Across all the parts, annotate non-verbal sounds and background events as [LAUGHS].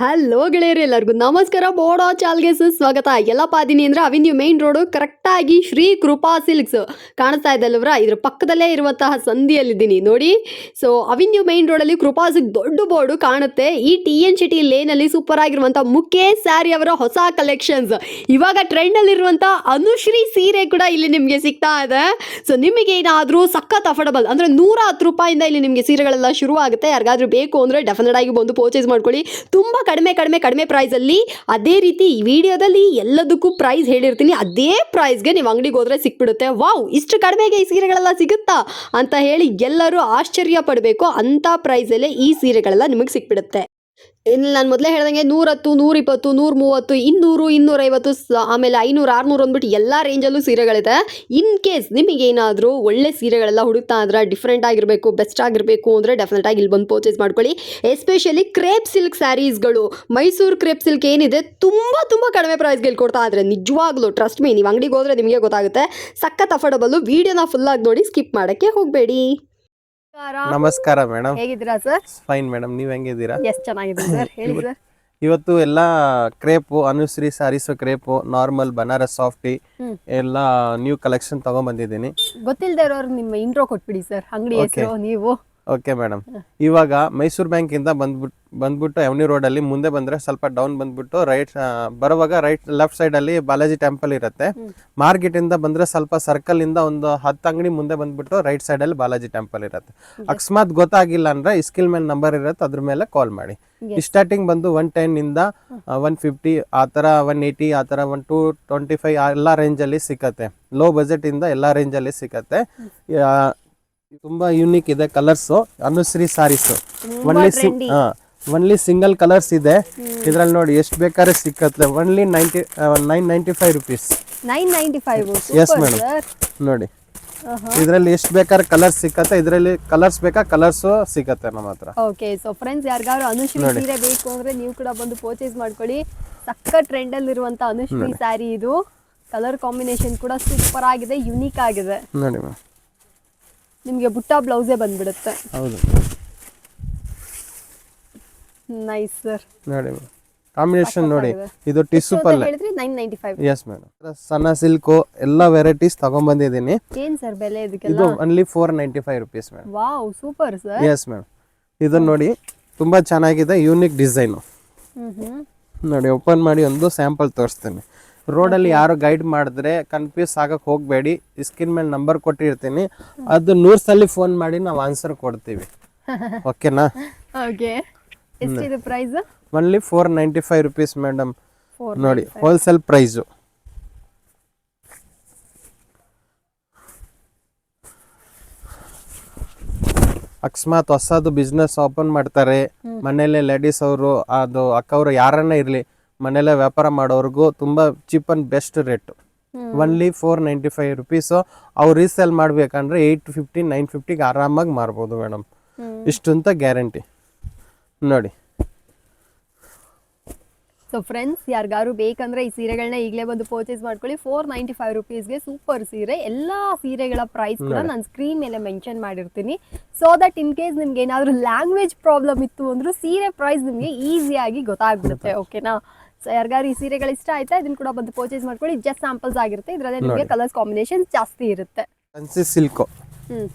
Hello ಗೆಳೆಯರು ಎಲ್ಲರಿಗೂ ನಮಸ್ಕಾರ. ಬೋಡೋ ಚಾಲ್ಗೆ ಸ್ವಾಗತ ಎಲ್ಲ ಅದೀನಿ ಅಂದ್ರೆ ಅವಿನ್ಯೂ ಮೇನ್ ರೋಡು ಕರೆಕ್ಟಾಗಿ ಶ್ರೀ ಕೃಪಾ ಸಿಲ್ಕ್ಸ್ ಕಾಣಿಸ್ತಾ ಇದ್ದಲ್ವರ ಇದ್ರ ಪಕ್ಕದಲ್ಲೇ ಇರುವಂತಹ ಸಂಧಿಯಲ್ಲಿದ್ದೀನಿ ನೋಡಿ ಸೊ ಅವಿನ್ಯೂ ಮೇನ್ ರೋಡಲ್ಲಿ ಕೃಪಾ ಸಿಲ್ಕ್ ದೊಡ್ಡ ಬೋರ್ಡು ಕಾಣುತ್ತೆ. ಈ ಟಿ ಎನ್ ಸಿಟಿ ಲೇನಲ್ಲಿ ಸೂಪರ್ ಆಗಿರುವಂಥ ಮುಖೇಶ್ ಸ್ಯಾರಿ ಅವರ ಹೊಸ ಕಲೆಕ್ಷನ್ಸ್ ಇವಾಗ ಟ್ರೆಂಡಲ್ಲಿರುವಂಥ ಅನುಶ್ರೀ ಸೀರೆ ಕೂಡ ಇಲ್ಲಿ ನಿಮಗೆ ಸಿಗ್ತಾ ಇದೆ. ಸೊ ನಿಮಗೆ ಏನಾದರೂ ಸಖತ್ ಅಫೋರ್ಡಬಲ್ ಅಂದರೆ ನೂರ ಹತ್ತು ರೂಪಾಯಿಂದ ಇಲ್ಲಿ ನಿಮಗೆ ಸೀರೆಗಳೆಲ್ಲ ಶುರು ಆಗುತ್ತೆ ಯಾರಿಗಾದ್ರೂ ಬೇಕು ಅಂದರೆ ಡೆಫಿನೆಟ್ ಆಗಿ ಬಂದು ಪರ್ಚೇಸ್ ಮಾಡ್ಕೊಳ್ಳಿ. ತುಂಬ ಕಡಿಮೆ ಕಡಿಮೆ ಕಡಿಮೆ ಪ್ರೈಸಲ್ಲಿ ಅದೇ ರೀತಿ ಈ ವಿಡಿಯೋದಲ್ಲಿ ಎಲ್ಲದಕ್ಕೂ ಪ್ರೈಸ್ ಹೇಳಿರ್ತೀನಿ. ಅದೇ ಪ್ರೈಸ್ಗೆ ನೀವು ಅಂಗಡಿಗೆ ಹೋದ್ರೆ ಸಿಕ್ಬಿಡುತ್ತೆ. ವಾವ್, ಇಷ್ಟು ಕಡಿಮೆಗೆ ಈ ಸೀರೆಗಳೆಲ್ಲ ಸಿಗುತ್ತಾ? ಅಂತ ಹೇಳಿ ಎಲ್ಲರೂ ಆಶ್ಚರ್ಯ ಪಡಬೇಕು. ಅಂಥ ಪ್ರೈಸಲ್ಲೇ ಈ ಸೀರೆಗಳೆಲ್ಲ ನಿಮಗೆ ಸಿಕ್ಬಿಡುತ್ತೆ. ಇನ್ನು ನಾನು ಮೊದಲೇ ಹೇಳ್ದಂಗೆ ನೂರತ್ತು, ನೂರಿಪ್ಪತ್ತು ನೂರ ಮೂವತ್ತು ಇನ್ನೂರು, ಇನ್ನೂರೈವತ್ತು ಆಮೇಲೆ ಐನೂರು, ಆರುನೂರು ಅಂದ್ಬಿಟ್ಟು ಎಲ್ಲ ರೇಂಜಲ್ಲೂ ಸೀರೆಗಳಿದೆ. ಇನ್ ಕೇಸ್ ನಿಮಗೇನಾದರೂ ಒಳ್ಳೆ ಸೀರೆಗಳೆಲ್ಲ ಹುಡುಕ್ತಾ ಅಂದ್ರೆ ಡಿಫ್ರೆಂಟ್ ಆಗಿರಬೇಕು ಬೆಸ್ಟ್ ಆಗಿರಬೇಕು ಅಂದರೆ ಡೆಫಿನೆಟ್ ಆಗಿ ಇಲ್ಲಿ ಬಂದು ಪರ್ಚೇಸ್ ಮಾಡ್ಕೊಳ್ಳಿ. ಎಸ್ಪೆಷಲಿ ಕ್ರೇಪ್ ಸಿಲ್ಕ್ ಸ್ಯಾರೀಸ್ಗಳು ಮೈಸೂರು ಕ್ರೇಪ್ ಸಿಲ್ಕ್ ಏನಿದೆ, ತುಂಬ ತುಂಬ ಕಡಿಮೆ ಪ್ರೈಸ್ಗೆ ಇಲ್ಲಿ ಕೊಡ್ತಾ ಆದರೆ ನಿಜವಾಗ್ಲೂ ಟ್ರಸ್ಟ್ ಮೀ ನೀವು ಅಂಗಡಿಗೆ ಹೋದರೆ ನಿಮಗೆ ಗೊತ್ತಾಗುತ್ತೆ. ಸಖತ್ ಅಫೋರ್ಡಬಲ್ಲು ವೀಡಿಯೋನ ಫುಲ್ಲಾಗಿ ನೋಡಿ ಸ್ಕಿಪ್ ಮಾಡೋಕ್ಕೆ ಹೋಗಬೇಡಿ. ನಮಸ್ಕಾರ. ಮೇಡಮ್ ಹೇಗಿದ್ದೀರಾ ಸರ್? ಫೈನ್ ಮೇಡಮ್ ನೀವ್ ಹೆಂಗಿದ್ದೀರಾ? ಎಸ್ ಚೆನ್ನಾಗಿದ್ದೀನಿ ಸರ್. ಹೇಳಿ ಸರ್. ಇವತ್ತು ಎಲ್ಲ crepe Anushree saris crepe normal Banaras softy ಎಲ್ಲಾ ನ್ಯೂ ಕಲೆಕ್ಷನ್ ತಗೊಂಡ್ಬಂದಿದ್ದೀನಿ ಗೊತ್ತಿಲ್ಲದೆ ಇರೋರು ನಿಮ್ಮ ಇಂಟ್ರೋ ಕೊಟ್ಬಿಡಿ ಸರ್. ಅಂಗಡಿ. ಹೆಸರು ನೀವು. ಓಕೆ ಮೇಡಮ್ ಇವಾಗ ಮೈಸೂರು ಬ್ಯಾಂಕ್ ಇಂದ ಬಂದ್ಬಿಟ್ಟು ಬಂದ್ಬಿಟ್ಟು ಎವ್ನಿ ರೋಡ್ ಅಲ್ಲಿ ಮುಂದೆ ಬಂದ್ರೆ ಸ್ವಲ್ಪ ಡೌನ್ ಬಂದ್ಬಿಟ್ಟು ರೈಟ್ ಬರುವಾಗ ರೈಟ್ ಲೆಫ್ಟ್ ಸೈಡ್ ಅಲ್ಲಿ ಬಾಲಾಜಿ ಟೆಂಪಲ್ ಇರುತ್ತೆ. ಮಾರ್ಕೆಟ್ ಇಂದ ಬಂದ್ರೆ ಸ್ವಲ್ಪ ಸರ್ಕಲ್ ಇಂದ ಒಂದು ಹತ್ತು ಅಂಗಡಿ ಮುಂದೆ ಬಂದ್ಬಿಟ್ಟು ರೈಟ್ ಸೈಡ್ ಅಲ್ಲಿ ಬಾಲಾಜಿ ಟೆಂಪಲ್ ಇರುತ್ತೆ. ಅಕಸ್ಮಾತ್ ಗೊತ್ತಾಗಿಲ್ಲ ಅಂದ್ರೆ ಇಸ್ಕಿಲ್ ಮೇಲೆ ನಂಬರ್ ಇರುತ್ತೆ ಅದ್ರ ಮೇಲೆ ಕಾಲ್ ಮಾಡಿ. ಸ್ಟಾರ್ಟಿಂಗ್ ಬಂದು ಒನ್ ಟೆನ್ ಇಂದ ಒನ್ ಫಿಫ್ಟಿ ಆ ಥರ ಒನ್ ಏಯ್ಟಿ ಆ ಥರ ಒನ್ ಟೂ ಟ್ವೆಂಟಿ ಫೈವ್ ಎಲ್ಲ ರೇಂಜಲ್ಲಿ ಸಿಕ್ಕತ್ತೆ. ಲೋ ಬಜೆಟ್ ಇಂದ ಎಲ್ಲ ರೇಂಜಲ್ಲಿ ಸಿಕ್ಕತ್ತೆ. ತುಂಬಾ ಯೂನಿಕ್ ಇದೆ colours Anushree saris only only single colours ಇದೆ. ಇದ್ರಲ್ಲಿ ನೋಡಿ ಎಷ್ಟು ಬೇಕಾದ್ರೆ ಸಿಕ್ಕತ್ತೆ. Only ninety nine ninety five rupees yes madam ನೋಡಿ. ಇದರಲ್ಲಿ ಎಷ್ಟು ಬೇಕಾದ್ರೆ ಕಲರ್ ಸಿಕ್ಕತ್ತೆ. ಇದರಲ್ಲಿ ಕಲರ್ಸ್ ಬೇಕಾ ಕಲರ್ಸ್ ಸಿಕ್ಕತ್ತೆ ನಮ್ಮ ಹತ್ರ. ಓಕೆ ಸೊ ಫ್ರೆಂಡ್ಸ್ ಯಾರಿಗಾದ್ರು ಅನುಶ್ರೀ ಸೀರೆ ಬೇಕು ಅಂದ್ರೆ ನೀವು ಕೂಡ ಬಂದು ಪರ್ಚೇಸ್ ಮಾಡ್ಕೊಳ್ಳಿ. ಸಕ್ಕ ಟ್ರೆಂಡ್ ಅಲ್ಲಿ ಇರುವಂತ ಅನುಶ್ರೀ ಸ್ಯಾರಿ ಇದು. ಕಲರ್ ಕಾಂಬಿನೇಷನ್ ಕೂಡ ಸೂಪರ್ ಆಗಿದೆ ಯುನೀಕ್ ಆಗಿದೆ. ನೋಡಿ ಮ್ಯಾಮ್ ನಿಮಗೆ ಬುಟ್ಟ ಬ್ಲೌಸೇ ಬಂದ್ಬಿಡುತ್ತೆ. ಹೌದು. ನೈಸ್ ಸರ್ ನೋಡಿ ಕಾಂಬಿನೇಷನ್ ನೋಡಿ. ಇದು ಟಿಶ್ಯೂ ಪಲ್ಲೆ. ಹೇಳಿದ್ರಿ nine ninety five yes madam ಸಣ್ಣ ಸಿಲ್ಕು ಎಲ್ಲ ವೆರೈಟೀಸ್ ತಗೊಂಡ್ಬಂದಿದ್ದೀನಿ ಏನ್ ಸರ್ ಬೆಲೆ ಇದಕ್ಕೆಲ್ಲ? ಇದು only four ninety five rupees madam wow super sir yes madam ಇದನ್ನ ನೋಡಿ ತುಂಬಾ ಚೆನ್ನಾಗಿದೆ ಯೂನಿಕ್ ಡಿಸೈನು ಹ್ಮ್ ಹ್ಮ್. ನೋಡಿ ಓಪನ್ ಮಾಡಿ ಒಂದು ಸ್ಯಾಂಪಲ್ ತೋರಿಸ್ತೀನಿ. ರೋಡಲ್ಲಿ ಯಾರು ಗೈಡ್ ಮಾಡಿದ್ರೆ ಕನ್ಫ್ಯೂಸ್ ಆಗಕ್ಕೆ ಹೋಗಬೇಡಿ ಸ್ಕ್ರೀನ್ ಮೇಲೆ ನಂಬರ್ ಕೊಟ್ಟಿರ್ತೀನಿ. ಅದು ನೂರು ಸಲ ಫೋನ್ ಮಾಡಿ ನಾವು ಆನ್ಸರ್ ಕೊಡ್ತೀವಿ. ಓಕೆನಾ ಓಕೆ [LAUGHS] ಎಷ್ಟಿದೆ price only four ninety five rupees madam ನೋಡಿ ಹೋಲ್ಸೇಲ್ ಪ್ರೈಸು ಅಕಸ್ಮಾತ್ ಹೊಸದು ಬಿಸ್ನೆಸ್ ಓಪನ್ ಮಾಡ್ತಾರೆ. ಮನೇಲೆ ಲೇಡೀಸ್ ಅವರು ಅದು ಅಕ್ಕವರು ಯಾರನ್ನ ಇರಲಿ ಮನೇಲೆ ವ್ಯಾಪಾರ ಮಾಡೋರ್ಗೂ ತುಂಬ cheap and best rate only four ninety five rupees ಅವ್ರು ರೀಸೇಲ್ ಮಾಡ್ಬೇಕಂದ್ರೆ ಏಯ್ಟ್ ಫಿಫ್ಟಿ ನೈನ್ ಫಿಫ್ಟಿಗೆ ಆರಾಮಾಗಿ ಮಾರ್ಬೋದು ಮೇಡಮ್. ಇಷ್ಟು ಅಂತ ಗ್ಯಾರಂಟಿ. ನೋಡಿ. ಸೊ ಫ್ರೆಂಡ್ಸ್ ಯಾರಿಗಾರು ಬೇಕಂದ್ರೆ ಈ ಸೀರೆಗಳನ್ನ ಈಗಲೇ ಬಂದು ಪರ್ಚೇಸ್ ಮಾಡ್ಕೊಳ್ಳಿ. ಫೋರ್ ನೈಂಟಿ ಫೈವ್ ರುಪೀಸ್ಗೆ ಸೂಪರ್ ಸೀರೆ. ಎಲ್ಲ ಸೀರೆಗಳ ಪ್ರೈಸ್ ಕೂಡ ನಾನು ಸ್ಕ್ರೀನ್ ಮೇಲೆ ಮೆನ್ಷನ್ ಮಾಡಿರ್ತೀನಿ. ಸೊ ದಟ್ ಇನ್ ಕೇಸ್ ನಿಮ್ಗೆ ಏನಾದರೂ ಲ್ಯಾಂಗ್ವೇಜ್ ಪ್ರಾಬ್ಲಮ್ ಇತ್ತು ಅಂದ್ರೂ ಸೀರೆ ಪ್ರೈಸ್ ನಿಮಗೆ ಈಸಿಯಾಗಿ ಗೊತ್ತಾಗ್ಬಿಡುತ್ತೆ. ಓಕೆನಾ ಸೊ ಯಾರಿಗಾರು ಈ ಸೀರೆಗಳು ಇಷ್ಟ ಆಯ್ತಾ ಇದನ್ನ ಕೂಡ ಬಂದು ಪರ್ಚೇಸ್ ಮಾಡ್ಕೊಳ್ಳಿ. ಜಸ್ಟ್ ಸ್ಯಾಂಪಲ್ಸ್ ಆಗಿರುತ್ತೆ. ಇದರಲ್ಲೇ ನಿಮಗೆ ಕಲರ್ಸ್ ಕಾಂಬಿನೇಷನ್ ಜಾಸ್ತಿ ಇರುತ್ತೆ. Fancy silk hmm.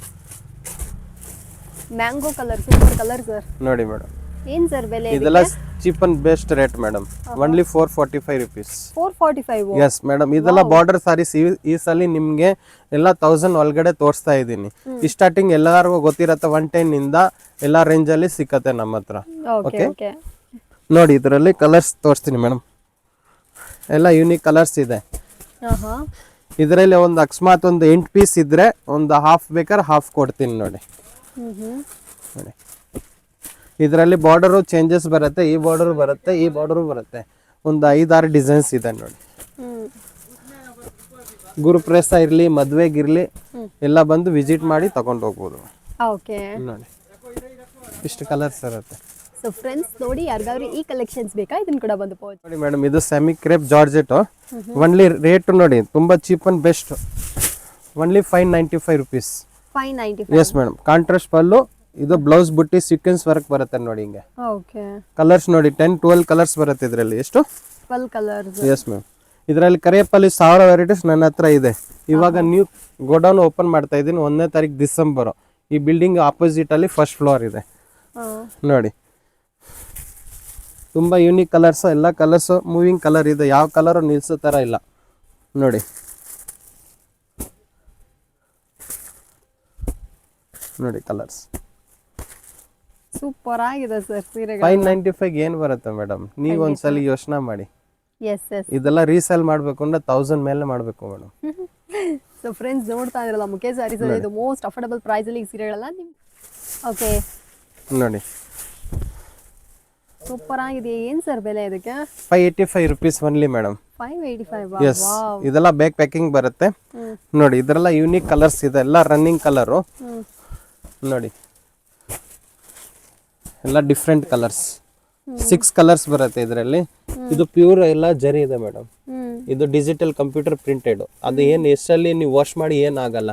Mango colour super colour sir ನೋಡಿ ಮೇಡಮ್. ಏನ್ ಸರ್ ಬೆಲೆ ಇದೆಲ್ಲ cheap and best rate madam. Only four forty five rupees four forty five yes madam ಇದೆಲ್ಲ ಬಾರ್ಡರ್ ಸಾರೀಸ್ ಈ ಸಲ ನಿಮ್ಗೆ ಎಲ್ಲ ತೌಸಂಡ್ ಒಳಗಡೆ ತೋರಿಸ್ತಾ ಇದ್ದೀನಿ. ಈ ಸ್ಟಾರ್ಟಿಂಗ್ ಎಲ್ಲರಿಗೂ ಗೊತ್ತಿರತ್ತೆ ಒನ್ ಟೆನ್ ಇಂದ ಎಲ್ಲ ರೇಂಜ್ ಅಲ್ಲಿ ಸಿಕ್ಕತ್ತೆ ನಮ್ಮ ಹತ್ರ. ಓಕೆ ಓಕೆ ನೋಡಿ ಇದರಲ್ಲಿ ಕಲರ್ಸ್ ತೋರಿಸ್ತೀನಿ ಮೇಡಮ್ ಎಲ್ಲ ಯೂನಿಕ್ ಕಲರ್ಸ್ ಇದೆ. ಇದರಲ್ಲಿ ಒಂದು ಅಕಸ್ಮಾತ್ ಒಂದು ಎಂಟು ಪೀಸ್ ಇದ್ರೆ ಒಂದು ಹಾಫ್ ಬೇಕಾದ್ರೆ ಹಾಫ್ ಕೊಡ್ತೀನಿ ನೋಡಿ. ನೋಡಿ. ಇದರಲ್ಲಿ ಬಾರ್ಡರು ಚೇಂಜಸ್ ಬರುತ್ತೆ ಈ ಬಾರ್ಡರ್ ಬರುತ್ತೆ ಈ ಬಾರ್ಡರು ಬರುತ್ತೆ. ಒಂದು ಐದಾರು ಡಿಸೈನ್ಸ್ ಇದೆ ನೋಡಿ. ಹ್ಮ್. ಗುರುಪ್ರವೇಶ ಇರಲಿ ಮದುವೆಗಿರಲಿ ಎಲ್ಲ ಬಂದು ವಿಸಿಟ್ ಮಾಡಿ ತಗೊಂಡು ಹೋಗ್ಬೋದು. ಓಕೆ. ನೋಡಿ. ಇಷ್ಟು ಕಲರ್ಸ್ ಇರುತ್ತೆ. ಸೊ ಫ್ರೆಂಡ್ಸ್ ನೋಡಿ ಯಾರಿಗಾದ್ರೂ ಈ ಕಲೆಕ್ಷನ್ಸ್ ಬೇಕಾ? ಇದನ್ನ ಕೂಡ ಬಂದು ಪೋಚ್ ನೋಡಿ ಮೇಡಮ್ ಇದು semi crepe georgette only rate ನೋಡಿ ತುಂಬಾ cheap and best only five ninety five rupees five ninety yes madam contrast pallu ಇದು ಬ್ಲೌಸ್ ಬುಟ್ಟಿ ಸೀಕ್ವೆನ್ಸ್ ವರ್ಕ್ ಬರುತ್ತೆ ನೋಡಿ ಹಿಂಗೆ. ಓಕೆ ಕಲರ್ಸ್ ನೋಡಿ ಟೆನ್ ಟ್ವೆಲ್ ಕಲರ್ಸ್ ಬರುತ್ತೆ ಇದರಲ್ಲಿ. ಎಷ್ಟು? ಟ್ವೆಲ್ ಕಲರ್ಸ್ ಎಸ್ ಮ್ಯಾಮ್ ಇದರಲ್ಲಿ ಕರಿಯಪ್ಪಲ್ಲಿ ಸಾವಿರ ವೆರೈಟೀಸ್ ನನ್ನ ಹತ್ರ ಇದೆ. ಇವಾಗ ನ್ಯೂ ಗೋಡೌನ್ ಓಪನ್ ಮಾಡ್ತಾ ಇದ್ದೀನಿ ಒಂದನೇ ತಾರೀಕು ಡಿಸೆಂಬರ್ ಈ ಬಿಲ್ಡಿಂಗ್ ಆಪೋಸಿಟ್ ಅಲ್ಲಿ ಫಸ್ಟ್ ಫ್ಲೋರ್ ಇದೆ. ನೋಡಿ. ತುಂಬ ಯೂನಿಕ್ ಕಲರ್ಸ್ ಎಲ್ಲ ಕಲರ್ಸ್ ಮೂವಿಂಗ್ ಕಲರ್ ಇದೆ. ಯಾವ ಕಲರ್ ನಿಲ್ಸೋ ಥರ ಇಲ್ಲ. ನೋಡಿ. ನೋಡಿ ಕಲರ್ಸ್ ಸೂಪರ್ ಆಗಿದೆ ಸರ್ ಸೀರೆ ಫೈವ್ ನೈಂಟಿ ಫೈವ್ ಏನು ಬರುತ್ತೆ ಮೇಡಮ್ ನೀವು ಒಂದ್ಸಲಿ ಯೋಚನೆ ಮಾಡಿ. ಎಸ್ ಎಸ್ ಇದೆಲ್ಲ ರೀಸೇಲ್ ಮಾಡಬೇಕು ಅಂದ್ರೆ ತೌಸಂಡ್ ಮೇಲೆ ಮಾಡಬೇಕು ಮೇಡಮ್ ಸೊ ಫ್ರೆಂಡ್ಸ್ ನೋಡ್ತಾ ಇದ್ರಲ್ಲ ಮುಖೇಶ್ ಸ್ಯಾರೀಸ್ ಇದು ಮೋಸ್ಟ್ ಅಫೋರ್ಡಬಲ್ ಪ್ರೈಸ್ ಅಲ್ಲಿ ಈ ಸೀರೆಗಳೆಲ್ಲ ಓಕೆ ನೋಡಿ. ಸೂಪರ್ ಆಗಿದೆ ಏನ್ ಸರ್ ಬೆಲೆ ಇದಕ್ಕೆ? Five eighty five rupees only madam five eighty five yes ಇದೆಲ್ಲ ಬ್ಯಾಗ್ ಪ್ಯಾಕಿಂಗ್ ಬರುತ್ತೆ. ನೋಡಿ ಇದ್ರೆಲ್ಲ ಯೂನಿಕ್ ಕಲರ್ಸ್ ಇದೆ. ಎಲ್ಲ ರನ್ನಿಂಗ್ ಕಲರು ನೋಡಿ. ಎಲ್ಲ ಡಿಫ್ರೆಂಟ್ ಕಲರ್ಸ್ ಸಿಕ್ಸ್ ಕಲರ್ಸ್ ಬರುತ್ತೆ ಇದರಲ್ಲಿ. ಇದು ಪ್ಯೂರ್ ಎಲ್ಲ ಜರಿ ಇದೆ ಮೇಡಮ್ ಇದು ಡಿಜಿಟಲ್ ಕಂಪ್ಯೂಟರ್ ಪ್ರಿಂಟೆಡ್ ಅದು ಏನು ಎಷ್ಟಲ್ಲಿ ನೀವು ವಾಶ್ ಮಾಡಿ ಏನಾಗಲ್ಲ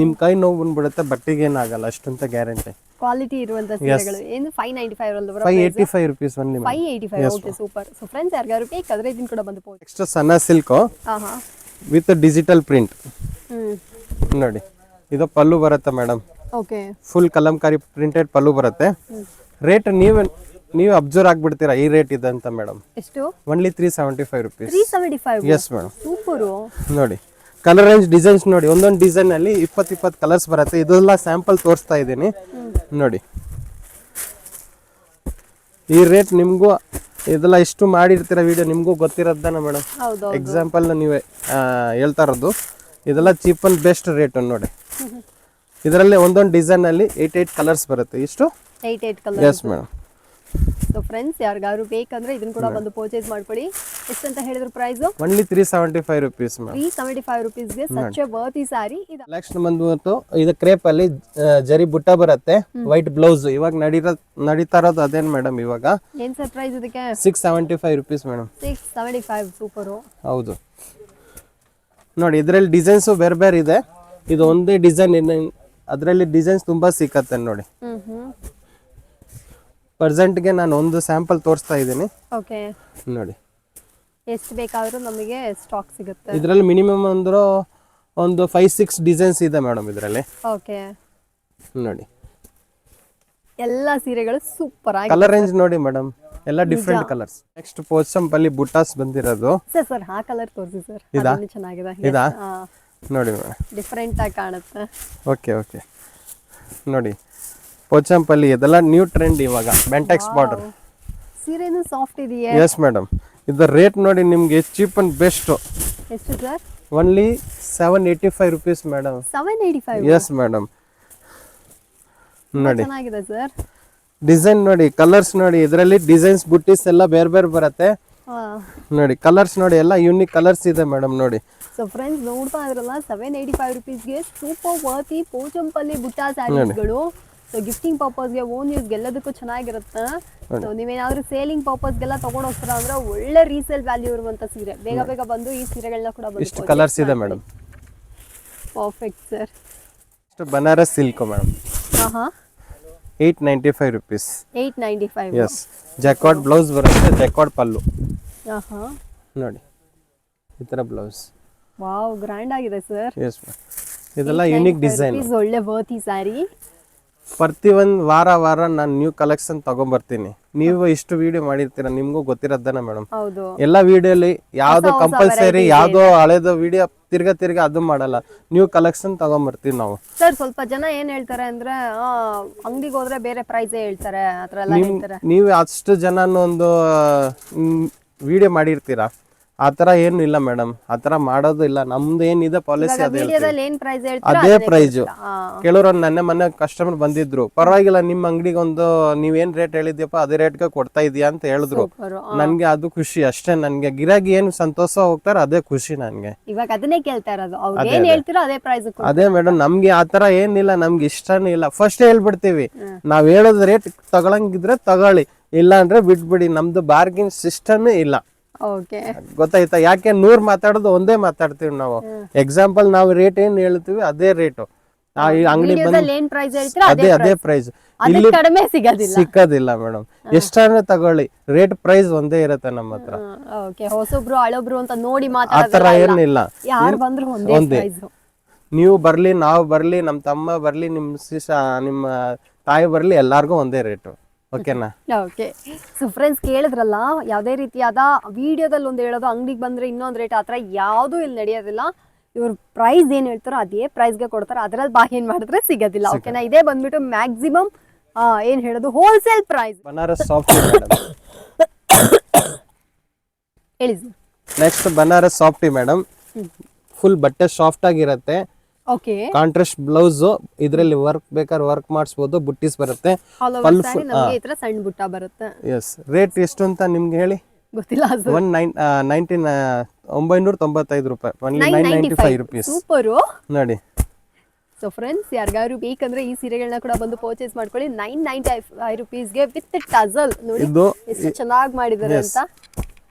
ನಿಮ್ಮ ಕೈ ನೋವು ಬಂದ್ಬಿಡುತ್ತೆ ಬಟ್ಟೆಗೆ ಏನಾಗಲ್ಲ ಅಷ್ಟಂತ ಗ್ಯಾರಂಟಿ ಕ್ವಾಲಿಟಿ ಇರುವಂತ ಸೀರೆಗಳು. ಏನು ಫೈವ್ ನೈಂಟಿ ಫೈವ್ ಅಲ್ಲಿ five eighty five rupees only five eighty five okay super so friends ಯಾರಿಗಾರು ಬೇಕಾದ್ರೆ ಇದನ್ನ ಕೂಡ ಬಂದು ಪೋಸ್ಟ್ ಎಕ್ಸ್ಟ್ರಾ ಸಣ್ಣ ಸಿಲ್ಕ್ ವಿತ್ ಡಿಜಿಟಲ್ ಪ್ರಿಂಟ್ ನೋಡಿ ಇದು ಪಲ್ಲು ಬರುತ್ತೆ madam okay full Kalamkari printed pallu ಬರುತ್ತೆ. ರೇಟ್ ನೀವು ನೀವು ಅಬ್ಸರ್ವ್ ಆಗ್ಬಿಡ್ತೀರಾ ಈ ರೇಟ್ ಇದೆ ಅಂತ ಮೇಡಮ್ ಎಷ್ಟು? Only three seventy five rupees three seventy five yes madam super ನೋಡಿ. ಕಲರ್ ರೇಂಜ್ ಡಿಸೈನ್ಸ್ ನೋಡಿ ಒಂದೊಂದು ಡಿಸೈನ್ ಅಲ್ಲಿ ಇಪ್ಪತ್ತು ಇಪ್ಪತ್ತು ಕಲರ್ಸ್ ಬರುತ್ತೆ. ಇದೆಲ್ಲ ಸ್ಯಾಂಪಲ್ ತೋರಿಸ್ತಾ ಇದ್ದೀನಿ. ನೋಡಿ. ಈ ರೇಟ್ ನಿಮಗೂ ಇದೆಲ್ಲ ಇಷ್ಟು ಮಾಡಿರ್ತೀರ ವಿಡಿಯೋ ನಿಮಗೂ ಗೊತ್ತಿರೋದನ್ನ ಮೇಡಮ್ ಎಕ್ಸಾಂಪಲ್ ನೀವೇ ಹೇಳ್ತಾ ಇರೋದು. ಇದೆಲ್ಲ ಚೀಪ್ ಅಂಡ್ ಬೆಸ್ಟ್ ರೇಟ್ ನೋಡಿ. ಇದರಲ್ಲಿ ಒಂದೊಂದು ಡಿಸೈನ್ ಅಲ್ಲಿ ಏಟ್ ಏಟ್ ಕಲರ್ಸ್ ಬರುತ್ತೆ. ಇಷ್ಟು? ಎಸ್ ಮೇಡಮ್ ಸೊ ಫ್ರೆಂಡ್ಸ್ ಯಾರಿಗಾದ್ರು ಬೇಕಂದ್ರೆ ಇದನ್ನ ಕೂಡ ಬಂದು ಪರ್ಚೇಸ್ ಮಾಡ್ಕೊಳ್ಳಿ. ಎಷ್ಟಂತ ಹೇಳಿದ್ರು price only three seventy five rupees three seventy five ರುಪೀಸ್ಗೆ such worth ಈ ಸಾರಿ ಇದು. ನೆಕ್ಸ್ಟ್ ಬಂದ್ಬಿಟ್ಟು ಇದು ಕ್ರೇಪ್ ಅಲ್ಲಿ ಜರಿ ಬುಟ್ಟ ಬರುತ್ತೆ ವೈಟ್ ಬ್ಲೌಸ್ ಇವಾಗ ನಡೀರೋ ನಡೀತಾ ಇರೋದು ಅದೇನ್ ಮೇಡಮ್ ಇವಾಗ? ಏನ್ ಸರ್ ಪ್ರೈಸ್ ಇದಕ್ಕೆ? Six seventy five rupees madam six seventy five super ಹೌದು. ನೋಡಿ ಇದರಲ್ಲಿ ಡಿಸೈನ್ಸು ಬೇರೆ ಬೇರೆ ಇದೆ. ಇದು ಒಂದೇ ಡಿಸೈನ್ ಅದರಲ್ಲಿ ಡಿಸೈನ್ಸ್ ತುಂಬಾ ಸಿಕ್ಕತ್ತೆ ನೋಡಿ. ಹ್ಮ್ ಹ್ಮ್. ಪ್ರೆಸೆಂಟ್ಗೆ ನಾನು ಒಂದು ಸ್ಯಾಂಪಲ್ ತೋರಿಸ್ತಾ ಇದ್ದೀನಿ. ಓಕೆ. ನೋಡಿ. ಎಷ್ಟು ಬೇಕಾದರೂ ನಮಗೆ ಸ್ಟಾಕ್ ಸಿಗುತ್ತೆ. ಇದರಲ್ಲಿ ಮಿನಿಮಮ್ ಅಂದ್ರೆ ಒಂದು ಫೈವ್ ಸಿಕ್ಸ್ ಡಿಸೈನ್ಸ್ ಇದೆ ಮೇಡಮ್ ಇದರಲ್ಲಿ. ಓಕೆ. ನೋಡಿ. ಎಲ್ಲ ಸೀರೆಗಳು ಸೂಪರ್ ಆಗಿ ಕಲರ್ ರೇಂಜ್ ನೋಡಿ ಮೇಡಮ್ ಎಲ್ಲ ಡಿಫ್ರೆಂಟ್ ಕಲರ್ಸ್ ನೆಕ್ಸ್ಟ್ ಪೋಚಂಪಲ್ಲಿ ಬುಟ್ಟಾಸ್ ಬಂದಿರೋದು. ಸರ್ ಸರ್ ಆ ಕಲರ್ ತೋರಿಸಿ ಸರ್. ಇದಾ? ಚೆನ್ನಾಗಿದೆ. ಇದಾ? ನೋಡಿ ಮೇಡಮ್ ಡಿಫ್ರೆಂಟ್ ಆಗಿ ಕಾಣುತ್ತೆ. Okay okay. ನೋಡಿ. ಪೋಚಂಪಲ್ಲಿ ಇದೆಲ್ಲ ನ್ಯೂ ಟ್ರೆಂಡ್ ಇವಾಗ ಬೆಂಟೆಕ್ಸ್ ಬಾರ್ಡರ್ ಸೀರೆನೂ ಸಾಫ್ಟ್ ಇದೆಯಾ? ಎಸ್ ಮೇಡಮ್ ಇದರ ರೇಟ್ ನೋಡಿ ನಿಮಗೆ ಚೀಪ್ ಅಂಡ್ ಬೆಸ್ಟ್ ಎಷ್ಟು sir only seven eighty five rupees madam seven eighty five yes madam ನೋಡಿ. ಚೆನ್ನಾಗಿದೆ ಸರ್ ಡಿಸೈನ್ ನೋಡಿ ಕಲರ್ಸ್ ನೋಡಿ ಇದರಲ್ಲಿ ಡಿಸೈನ್ಸ್ ಬುಟ್ಟಿಸ್ ಎಲ್ಲ ಬೇರೆ ಬೇರೆ ಬರುತ್ತೆ. ನೋಡಿ ಕಲರ್ಸ್ ನೋಡಿ ಎಲ್ಲ ಯೂನಿಕ್ ಕಲರ್ಸ್ ಇದೆ ಮೇಡಮ್ ನೋಡಿ. ಸೊ ಫ್ರೆಂಡ್ಸ್ ನೋಡ್ತಾ ಇದ್ರಲ್ಲ ಸೆವೆನ್ ಏಯ್ಟಿ ಫೈವ್ ರುಪೀಸ್ಗೆ ಸೂಪರ್ ವರ್ತಿ ಪೋಚಂಪಲ್ಲಿ ಬುಟ್ಟ ಸ್ಯಾರೀಸ್ಗಳು ಸೊ ಗಿಫ್ಟಿಂಗ್ ಪರ್ಪಸ್ಗೆ ಓನ್ ಯೂಸ್ಗೆ ಎಲ್ಲದಕ್ಕೂ ಚೆನ್ನಾಗಿರುತ್ತೆ. ಸೊ ನೀವೇನಾದ್ರೂ ಸೇಲಿಂಗ್ ಪರ್ಪಸ್ಗೆಲ್ಲ ತಗೊಂಡ್ ಹೋಗ್ತೀರಾ ಅಂದ್ರೆ ಒಳ್ಳೆ ರೀಸೇಲ್ ವ್ಯಾಲ್ಯೂ ಇರುವಂತ ಸೀರೆ. ಬೇಗ ಬೇಗ ಬಂದು ಈ ಸೀರೆಗಳನ್ನ ಕೂಡ ಇಷ್ಟು ಕಲರ್ಸ್ ಇದೆ ಮೇಡಮ್ ಪರ್ಫೆಕ್ಟ್ ಸರ್ ಇಷ್ಟು ಬನಾರಸ್ ಸಿಲ್ಕ್ ಮೇಡಮ್ ಹಾ eight ninety five rupees eight ninety five yes jacquard blouse ಬರುತ್ತೆ ಜಕ್ವಾಡ್ ಪಲ್ಲು. ನೋಡಿ. ಈ ಥರ ಬ್ಲೌಸ್ ವಾವ್ ಗ್ರ್ಯಾಂಡ್ ಆಗಿದೆ ಸರ್ ಎಸ್ ಇದೆಲ್ಲ ಯೂನಿಕ್ ಡಿಸೈನ್ ಒಳ್ಳೆ ವರ್ತಿ ಸ್ಯಾರಿ ಪ್ರತಿ ಒಂದು ವಾರ ವಾರ ನಾನು ನ್ಯೂ ಕಲೆಕ್ಷನ್ ತಗೊಂಡ್ಬರ್ತೀನಿ ನೀವು ಇಷ್ಟು ವಿಡಿಯೋ ಮಾಡಿರ್ತೀರ ನಿಮ್ಗೂ ಗೊತ್ತಿರೋದನ್ನ ಮೇಡಮ್ ಎಲ್ಲ ವಿಡಿಯೋಲಿ ಯಾವ್ದು ಕಂಪಲ್ಸರಿ ಯಾವ್ದೋ ಹಳೇದು ವಿಡಿಯೋ ತಿರ್ಗಾ ತಿರ್ಗಾ ಅದು ಮಾಡಲ್ಲ. ನ್ಯೂ ಕಲೆಕ್ಷನ್ ತಗೊಂಡ್ಬರ್ತೀವಿ ನಾವು. ಸರ್ ಸ್ವಲ್ಪ ಜನ ಏನ್ ಹೇಳ್ತಾರೆ ಅಂದ್ರೆ ಅಂಗಡಿಗೆ ಹೋದ್ರೆ ಬೇರೆ ಪ್ರೈಸ್ ಹೇಳ್ತಾರೆ ನೀವು ಅಷ್ಟು ಜನ ಒಂದು ವಿಡಿಯೋ ಮಾಡಿರ್ತೀರಾ? ಆ ಥರ ಏನು ಇಲ್ಲ ಮೇಡಮ್ ಆ ಮಾಡೋದಿಲ್ಲ ಮಾಡೋದು ಇಲ್ಲ. ನಮ್ದು ಏನಿದೆ ಪಾಲಿಸಿ ಅದೇ ಅದೇ ಪ್ರೈಸ್ ಕೆಲವರು ನನ್ನೆ ಮೊನ್ನೆ ಕಸ್ಟಮರ್ ಬಂದಿದ್ರು. ಪರವಾಗಿಲ್ಲ ನಿಮ್ಮ ಅಂಗಡಿಗೆ ಒಂದು ನೀವೇನ್ ರೇಟ್ ಹೇಳಿದ್ಯಪ್ಪ ಅದೇ ರೇಟ್ಗೆ ಕೊಡ್ತಾ ಇದೀಯಾ ಅಂತ ಹೇಳಿದ್ರು. ನನ್ಗೆ ಅದು ಖುಷಿ ಅಷ್ಟೇ ನನ್ಗೆ. ಗಿರಾಗಿ ಏನು ಸಂತೋಷ ಹೋಗ್ತಾರ ಅದೇ ಖುಷಿ ನನ್ಗೆ. ಇವಾಗ ಅದನ್ನೇ ಕೇಳ್ತಾ ಇರೋದು. ಅವ್ರು ಏನ್ ಹೇಳ್ತೀರೋ ಅದೇ ಪ್ರೈಸ್ ಅದೇ ಮೇಡಮ್ ನಮ್ಗೆ ಆ ತರ ಏನಿಲ್ಲ ನಮ್ಗೆ ಇಷ್ಟನೇ ಇಲ್ಲ. ಫಸ್ಟ್ ಹೇಳ್ಬಿಡ್ತೀವಿ. ನಾವ್ ಹೇಳೋದ್ ರೇಟ್ ತಗೊಳಂಗಿದ್ರೆ ತಗೊಳ್ಳಿ. ಇಲ್ಲ ಅಂದ್ರೆ ಬಿಟ್ಬಿಡಿ. ನಮ್ದು ಬಾರ್ಗಿನ್ ಸಿಸ್ಟಮ್ ಇಲ್ಲ. ಗೊತ್ತಾಯ್ತಾ? ಯಾಕೆ ನೂರ್ ಮಾತಾಡೋದು ಒಂದೇ ಮಾತಾಡ್ತೀವಿ ನಾವು. ಎಕ್ಸಾಂಪಲ್ ನಾವು ರೇಟ್ ಏನ್ ಹೇಳ್ತೀವಿ ಅದೇ ರೇಟ್ ಆ ಅಂಗಡಿ ಅದೇ ಅದೇ ಪ್ರೈಸ್ ಇಲ್ಲಿ ಸಿಕ್ಕದಿಲ್ಲ ಮೇಡಮ್ ಎಷ್ಟಾದ್ರೆ ತಗೊಳ್ಳಿ. ರೇಟ್ ಪ್ರೈಸ್ ಒಂದೇ ಇರುತ್ತೆ ನಮ್ಮ ಹತ್ರ. ಹೊಸೊಬ್ರು ಹಳೊಬ್ರು ಅಂತ ನೋಡಿ ಆತರ ತರ ಏನಿಲ್ಲ. ಒಂದೇ ನೀವು ಬರ್ಲಿ ನಾವು ಬರ್ಲಿ ನಮ್ ತಮ್ಮ ಬರ್ಲಿ ನಿಮ್ ಶಿಶ ನಿಮ್ಮ ತಾಯಿ ಬರ್ಲಿ ಎಲ್ಲಾರ್ಗು ಒಂದೇ ರೇಟು ಓಕೆನಾ? ಓಕೆ. ಸೊ ಫ್ರೆಂಡ್ಸ್ ಕೇಳಿದ್ರಲ್ಲ ಯಾವುದೇ ರೀತಿಯಾದ ವಿಡಿಯೋದಲ್ಲಿ ಒಂದು ಹೇಳೋದು ಅಂಗಡಿಗೆ ಬಂದ್ರೆ ಇನ್ನೊಂದು ರೇಟ್ ಆ ಥರ ಯಾವುದೂ ಇಲ್ಲಿ ನಡೆಯೋದಿಲ್ಲ. ಇವ್ರು ಪ್ರೈಸ್ ಏನು ಹೇಳ್ತಾರೋ ಅದೇ ಪ್ರೈಸ್ಗೆ ಕೊಡ್ತಾರೆ. ಅದರಲ್ಲಿ ಏನ್ ಮಾಡಿದ್ರೆ ಸಿಗೋದಿಲ್ಲ. ಓಕೆನಾ? ಇದೇ ಬಂದ್ಬಿಟ್ಟು ಮ್ಯಾಕ್ಸಿಮಮ್ ಏನು ಹೇಳೋದು? ಹೋಲ್ಸೇಲ್ ಪ್ರೈಸ್ ಬನಾರಸ್ ಸಾಫ್ಟ್ ಹೇಳಿ sir next Banaras softy madam full ಬಟ್ಟೆ ಸಾಫ್ಟ್ ಆಗಿರುತ್ತೆ. ಕಾಂಟ್ರಾಸ್ಟ್ ಬ್ಲೌಸ್ ಇದರಲ್ಲಿ ವರ್ಕ್ ಬೇಕಾದ್ರೆ ವರ್ಕ್ ಮಾಡಿಸಬಹುದು ಬುಟ್ಟಿಸ್ ಬರುತ್ತೆ. ಸಣ್ಣ ಬುಟ್ಟ ಬರುತ್ತೆ. ಎಸ್ ರೇಟ್ ಎಷ್ಟು ಅಂತ ನಿಮ್ಗೆ ಹೇಳಿ? ಗೊತ್ತಿಲ್ಲ ಒನ್ ನೈನ್ ನೈನ್ಟೀನ್ ಒಂಬೈನೂರ ತೊಂಬತ್ತೈದು ರೂಪಾಯಿ. Only nine ninety five rupees super ನೋಡಿ. ಸೊ ಫ್ರೆಂಡ್ಸ್ ಯಾರಿಗಾದ್ರು ಬೇಕಂದ್ರೆ ಈ ಸೀರೆಗಳನ್ನ ಕೂಡ ಬಂದು ಪರ್ಚೇಸ್ ಮಾಡ್ಕೊಳ್ಳಿ. ನೈನ್ ನೈಂಟಿ ಫೈವ್ ರುಪೀಸ್ಗೆ ವಿತ್ ಟಜಲ್ ನೋಡಿ ಎಷ್ಟು ಚೆನ್ನಾಗಿ ಮಾಡಿದ್ದಾರೆ ಅಂತ.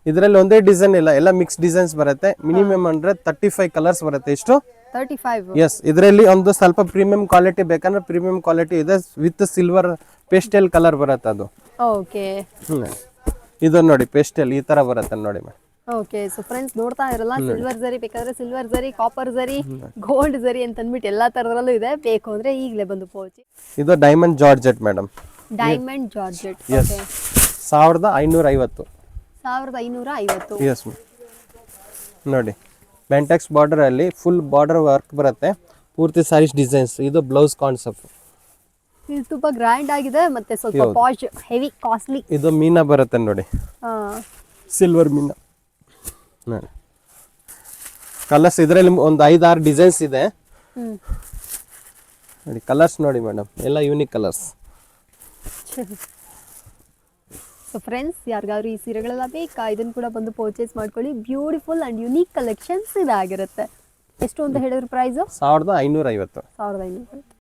ಇದರಲ್ಲಿ ಒಂದೇ ಡಿಸೈನ್ ಇಲ್ಲ ಎಲ್ಲ ಮಿಕ್ಸ್ ಡಿಸೈನ್ಸ್ ಬರುತ್ತೆ. ಮಿನಿಮಮ್ ಅಂದ್ರೆ ತರ್ಟಿ ಫೈವ್ ಕಲರ್ಸ್ ಬರುತ್ತೆ ಎಷ್ಟು ತರ್ಟಿ ಫೈವ್ ಎಸ್ ಇದರಲ್ಲಿ ಒಂದು ಸ್ವಲ್ಪ ಪ್ರೀಮಿಯಂ ಕ್ವಾಲಿಟಿ ಬೇಕಂದ್ರೆ ಪ್ರೀಮಿಯಂ ಕ್ವಾಲಿಟಿ ಇದೆ. ವಿತ್ ಸಿಲ್ವರ್ ಪೇಸ್ಟೆಲ್ ಕಲರ್ ಬರುತ್ತೆ ಅದು. ಓಕೆ. ಇದು ನೋಡಿ ಪೇಸ್ಟೆಲ್ ಈ ತರ ಬರುತ್ತೆ ನೋಡಿ ಮೇಡಮ್. ಓಕೆ ಸೊ ಫ್ರೆಂಡ್ಸ್ ನೋಡ್ತಾ ಇರಲ್ಲ ಸಿಲ್ವರ್ ಜರಿ ಬೇಕಾದ್ರೆ ಸಿಲ್ವರ್ ಜರಿ ಕಾಪರ್ ಜರಿ ಗೋಲ್ಡ್ ಜರಿ ಅಂತ ಅಂದ್ಬಿಟ್ಟು ಎಲ್ಲಾ ತರದಲ್ಲೂ ಇದೆ. ಬೇಕು ಅಂದ್ರೆ ಈಗಲೇ ಬಂದು ಪೋಚಿ ಇದು diamond georgette madam. Diamond georgette yes okay ಸಾವಿರದ ಐನೂರ ಐವತ್ತು ಸಾವಿರದ ಐನೂರ ಐವತ್ತು ಎಸ್ ನೋಡಿ. ಬೆಂಟೆಕ್ಸ್ ಬಾರ್ಡರ್ ಅಲ್ಲಿ ಫುಲ್ ಬಾರ್ಡರ್ ವರ್ಕ್ ಬರುತ್ತೆ. ಪೂರ್ತಿ ಸಾರೀಸ್ ಡಿಸೈನ್ಸ್ ಇದು ಬ್ಲೌಸ್ ಕಾನ್ಸೆಪ್ಟ್ ಇದು ತುಂಬಾ ಗ್ರ್ಯಾಂಡ್ ಆಗಿದೆ ಮತ್ತೆ ಸ್ವಲ್ಪ ಪಾಶ್ ಹೆವಿ ಕಾಸ್ಟ್ಲಿ ಇದು ಮೀನಾ ಬರುತ್ತೆ ನೋಡಿ. ಸಿಲ್ವರ್ ಮೀನಾ. ನೋಡಿ ಕಲರ್ಸ್ ಇದರಲ್ಲಿ ಒಂದು ಐದಾರು ಡಿಸೈನ್ಸ್ ಇದೆ. ನೋಡಿ ಕಲರ್ಸ್ ನೋಡಿ ಮೇಡಮ್ ಎಲ್ಲ ಯೂನಿಕ್ ಕಲರ್ಸ್ [LAUGHS] ಸೊ ಫ್ರೆಂಡ್ಸ್ ಯಾರಿಗಾದ್ರು ಈ ಸೀರೆಗಳೆಲ್ಲ ಬೇಕಾ? ಇದನ್ನು ಕೂಡ ಬಂದು ಪರ್ಚೇಸ್ ಮಾಡ್ಕೊಳ್ಳಿ. ಬ್ಯೂಟಿಫುಲ್ ಆ್ಯಂಡ್ ಯುನೀಕ್ ಕಲೆಕ್ಷನ್ಸ್ ಇದಾಗಿರುತ್ತೆ. ಎಷ್ಟು ಅಂತ ಹೇಳಿದ್ರು ಪ್ರೈಸು ಸಾವಿರದ ಐನೂರ ಐವತ್ತು ಸಾವಿರದ ಐನೂರು.